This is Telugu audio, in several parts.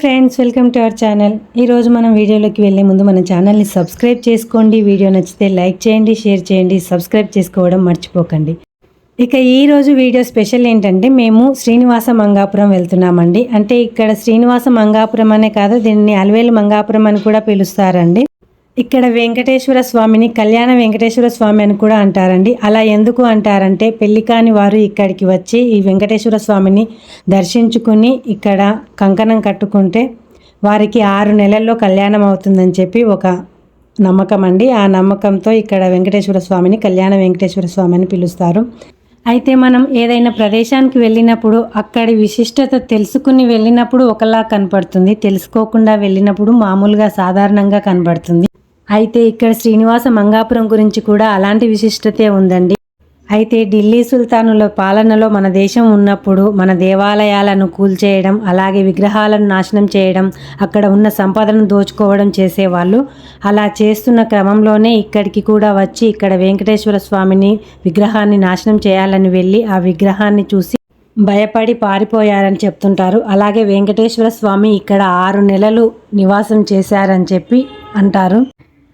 Friends welcome to our channel ఈరోజు మనం వీడియోలోకి వెళ్ళే ముందు మన ఛానల్ని సబ్స్క్రైబ్ చేసుకోండి. వీడియో నచ్చితే లైక్ చేయండి షేర్ చేయండి సబ్స్క్రైబ్ చేసుకోవడం మర్చిపోకండి. ఇక ఈ రోజు వీడియో స్పెషల్ ఏంటంటే మేము శ్రీనివాస మంగాపురం వెళ్తున్నామండి. అంటే ఇక్కడ శ్రీనివాస మంగాపురం అనే కాదు దీన్ని అలవేలు మంగాపురం అని కూడా పిలుస్తారండి. ఇక్కడ వెంకటేశ్వర స్వామిని కళ్యాణ వెంకటేశ్వర స్వామి అని కూడా అంటారండి. అలా ఎందుకు అంటారంటే పెళ్ళి కాని వారు ఇక్కడికి వచ్చి ఈ వెంకటేశ్వర స్వామిని దర్శించుకుని ఇక్కడ కంకణం కట్టుకుంటే వారికి ఆరు నెలల్లో కళ్యాణం అవుతుందని చెప్పి ఒక నమ్మకం అండి. ఆ నమ్మకంతో ఇక్కడ వెంకటేశ్వర స్వామిని కళ్యాణ వెంకటేశ్వర స్వామి అని పిలుస్తారు. అయితే మనం ఏదైనా ప్రదేశానికి వెళ్ళినప్పుడు అక్కడి విశిష్టత తెలుసుకుని వెళ్ళినప్పుడు ఒకలా కనపడుతుంది. తెలుసుకోకుండా వెళ్ళినప్పుడు మామూలుగా సాధారణంగా కనబడుతుంది అయితే ఇక్కడ శ్రీనివాస మంగాపురం గురించి కూడా అలాంటి విశిష్టతే ఉందండి. అయితే ఢిల్లీ సుల్తానుల పాలనలో మన దేశం ఉన్నప్పుడు మన దేవాలయాలను కూల్చేయడం అలాగే విగ్రహాలను నాశనం చేయడం అక్కడ ఉన్న సంపదను దోచుకోవడం చేసేవాళ్ళు. అలా చేస్తున్న క్రమంలోనే ఇక్కడికి కూడా వచ్చి ఇక్కడ వెంకటేశ్వర స్వామిని విగ్రహాన్ని నాశనం చేయాలని వెళ్ళి ఆ విగ్రహాన్ని చూసి భయపడి పారిపోయారని చెప్తుంటారు. అలాగే వెంకటేశ్వర స్వామి ఇక్కడ ఆరు నెలలు నివాసం చేశారని చెప్పి అంటారు.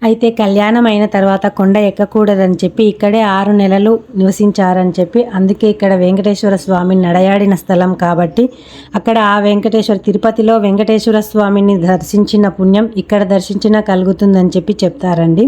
అయితే కళ్యాణం అయిన తర్వాత కొండ ఎక్కకూడదని చెప్పి ఇక్కడే ఆరు నెలలు నివసించారని చెప్పి అందుకే ఇక్కడ వెంకటేశ్వర స్వామి నడయాడిన స్థలం కాబట్టి అక్కడ ఆ వెంకటేశ్వర తిరుపతిలో వెంకటేశ్వర స్వామిని దర్శించిన పుణ్యం ఇక్కడ దర్శించినా కలుగుతుందని చెప్పి చెప్తారండి.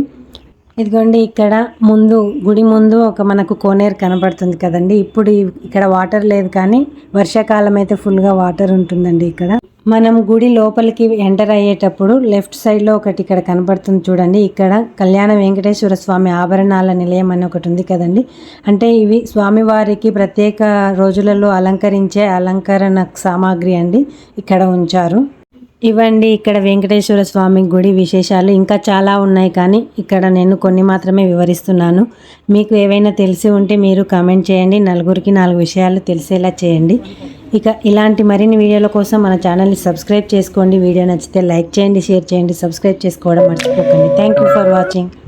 ఇదిగోండి ఇక్కడ ముందు గుడి ముందు ఒక మనకు కోనేరు కనబడుతుంది కదండి. ఇప్పుడు ఇక్కడ వాటర్ లేదు కానీ వర్షాకాలం అయితే ఫుల్గా వాటర్ ఉంటుందండి ఇక్కడ. మనం గుడి లోపలికి ఎంటర్ అయ్యేటప్పుడు లెఫ్ట్ సైడ్లో ఒకటి ఇక్కడ కనబడుతుంది చూడండి. ఇక్కడ కళ్యాణ వెంకటేశ్వర స్వామి ఆభరణాల నిలయం అని ఒకటి ఉంది కదండి. అంటే ఇవి స్వామివారికి ప్రత్యేక రోజులలో అలంకరించే అలంకరణ సామాగ్రి అండి ఇక్కడ ఉంచారు. ఇవ్వండి ఇక్కడ వెంకటేశ్వర స్వామి గుడి విశేషాలు ఇంకా చాలా ఉన్నాయి కానీ ఇక్కడ నేను కొన్ని మాత్రమే వివరిస్తున్నాను. మీకు ఏవైనా తెలిసి ఉంటే మీరు కామెంట్ చేయండి నలుగురికి నాలుగు విషయాలు తెలిసేలా చేయండి. ఇక ఇలాంటి మరిన్ని వీడియోల కోసం మన ఛానల్ని సబ్స్క్రైబ్ చేసుకోండి. వీడియో నచ్చితే లైక్ చేయండి షేర్ చేయండి సబ్స్క్రైబ్ చేసుకోవడం మర్చిపోకండి. Thank you for watching